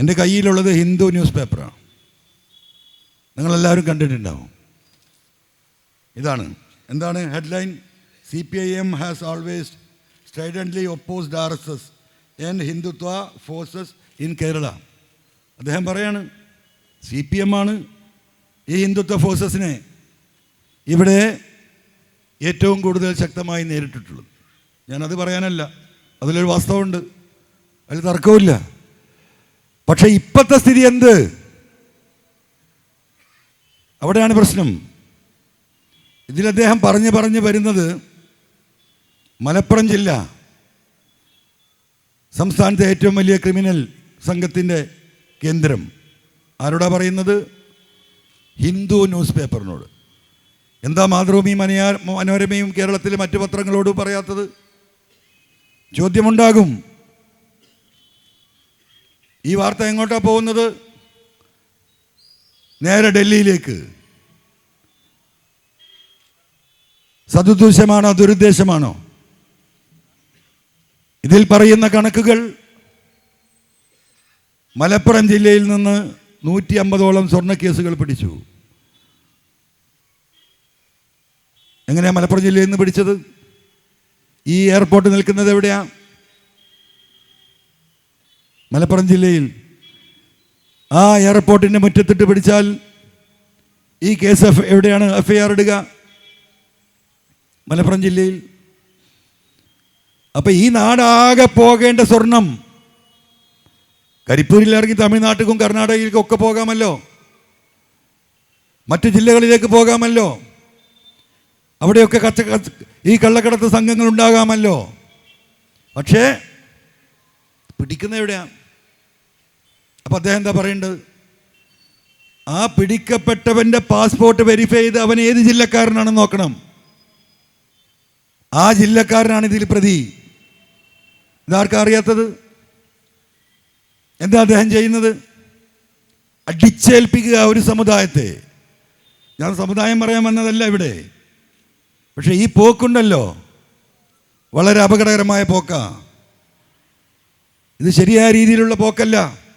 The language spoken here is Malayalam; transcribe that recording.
എന്റെ കയ്യിലുള്ളത് ഹിന്ദു ന്യൂസ് പേപ്പറാണ്. നിങ്ങളെല്ലാവരും കണ്ടിട്ടുണ്ടാവും. ഇതാണ്. എന്താണ് headline? C P I M has always stridently opposed R S S and Hindutva forces in Kerala അദ്ദേഹം പറയാണ് സി പി എം ആണ് ഈ ഹിന്ദുത്വ ഫോഴ്സസിനെ ഇവിടെ ഏറ്റവും കൂടുതൽ ശക്തമായി നേരിട്ടിട്ടുള്ളത്. ഞാനത് പറയാനല്ല. അതിലൊരു വാസ്തവമുണ്ട്. അതിൽ തർക്കമില്ല പക്ഷേ ഇപ്പോഴത്തെ സ്ഥിതി എന്ത്? അവിടെയാണ് പ്രശ്നം. ഇതിൽ അദ്ദേഹം പറഞ്ഞ് പറഞ്ഞ് വരുന്നത് മലപ്പുറം ജില്ല സംസ്ഥാനത്തെ ഏറ്റവും വലിയ ക്രിമിനൽ സംഘത്തിന്റെ കേന്ദ്രം. ആരോടാ പറയുന്നത്? ഹിന്ദു ന്യൂസ് പേപ്പറിനോട്. എന്താ മാതൃഭൂമി മനോരമയും കേരളത്തിലെ മറ്റു പത്രങ്ങളോട് പറയാത്തത്? ചോദ്യമുണ്ടാകും. ഈ വാർത്ത എങ്ങോട്ടാണ് പോകുന്നത്? നേരെ ഡൽഹിയിലേക്ക്. സതുദ്ദേശമാണോ ദുരുദ്ദേശമാണോ? ഇതിൽ പറയുന്ന കണക്കുകൾ മലപ്പുറം ജില്ലയിൽ നിന്ന് നൂറ്റി അമ്പതോളം സ്വർണ കേസുകൾ പിടിച്ചു. എങ്ങനെയാണ് മലപ്പുറം ജില്ലയിൽ നിന്ന് പിടിച്ചത്? ഈ എയർപോർട്ട് നിൽക്കുന്നത് എവിടെയാ? മലപ്പുറം ജില്ലയിൽ ആ എയർപോർട്ടിന്റെ മുറ്റത്തിട്ട് പിടിച്ചാൽ ഈ കേസ് എഫ് എവിടെയാണ് എഫ് ആർ ഇടുക? മലപ്പുറം ജില്ലയിൽ. അപ്പം ഈ നാടാകെ പോകേണ്ട സ്വർണം കരിപ്പൂരിൽ ഇറങ്ങി തമിഴ്നാട്ടിലും കർണാടകയിലേക്കും ഒക്കെ പോകാമല്ലോ. മറ്റു ജില്ലകളിലേക്ക് പോകാമല്ലോ. അവിടെയൊക്കെ കച്ച- ഈ കള്ളക്കടത്ത് സംഘങ്ങൾ ഉണ്ടാകാമല്ലോ. പക്ഷേ പിടിക്കുന്ന എവിടെയാണ് അപ്പം അദ്ദേഹം എന്താ പറയേണ്ടത്? ആ പിടിക്കപ്പെട്ടവന്റെ പാസ്പോർട്ട് വെരിഫൈ ചെയ്ത് അവൻ ഏത് ജില്ലക്കാരനാണെന്ന് നോക്കണം. ആ ജില്ലക്കാരനാണ് ഇതിൽ പ്രതി. ഇതാർക്കാ അറിയാത്തത്? എന്താ അദ്ദേഹം ചെയ്യുന്നത്? അടിച്ചേൽപ്പിക്കുക ഒരു സമുദായത്തെ. ഞാൻ സമുദായം പറയാൻ വന്നതല്ല ഇവിടെ. പക്ഷേ ഈ പോക്കുണ്ടല്ലോ. വളരെ അപകടകരമായ പോക്കാ. ഇത് ശരിയായ രീതിയിലുള്ള പോക്കല്ല.